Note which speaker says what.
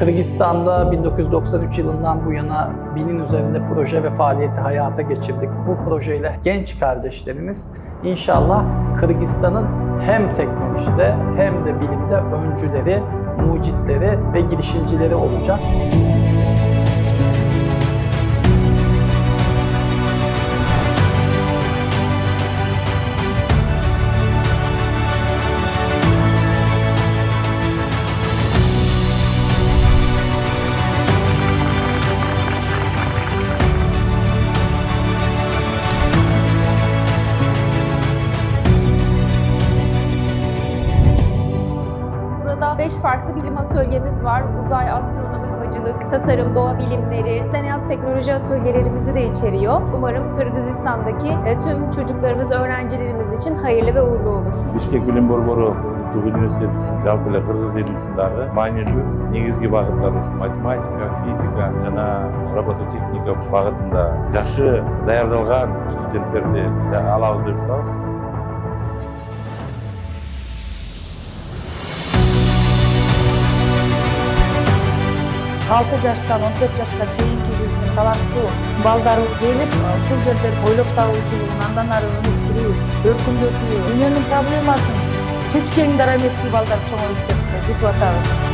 Speaker 1: Kırgızistan'da 1993 yılından bu yana binin üzerinde proje ve faaliyeti hayata geçirdik. Bu projeyle genç kardeşlerimiz inşallah Kırgızistan'ın hem teknolojide hem de bilimde öncüleri, mucitleri ve girişimcileri olacak.
Speaker 2: 5 farklı bilim atölyemiz var. Uzay, astronomi, havacılık, tasarım, doğa bilimleri, sanat teknoloji atölyelerimizi de içeriyor. Umarım Kırgızistan'daki e, tüm çocuklarımız, öğrencilerimiz için hayırlı ve uğurlu olur.
Speaker 3: бишкек билим борбору улуттук университет үчүн жалпы эле кыргыз эли үчүн дагы маанилүү негизги багыттар ушу математика физика жана робототехника багытында жакшы даярдалган студенттерди алабыз деп жатабыз
Speaker 4: алты жаштан он төрт жашка чейинки биздин таланттуу балдарыбыз келип ушул жерде бойлоп табуучулугун андан ары өнүктүрүү өркүндөтүү дүйнөнүн проблемасын чечкен дараметтүү балдар чоңоюп кетти. Күтүп атабыз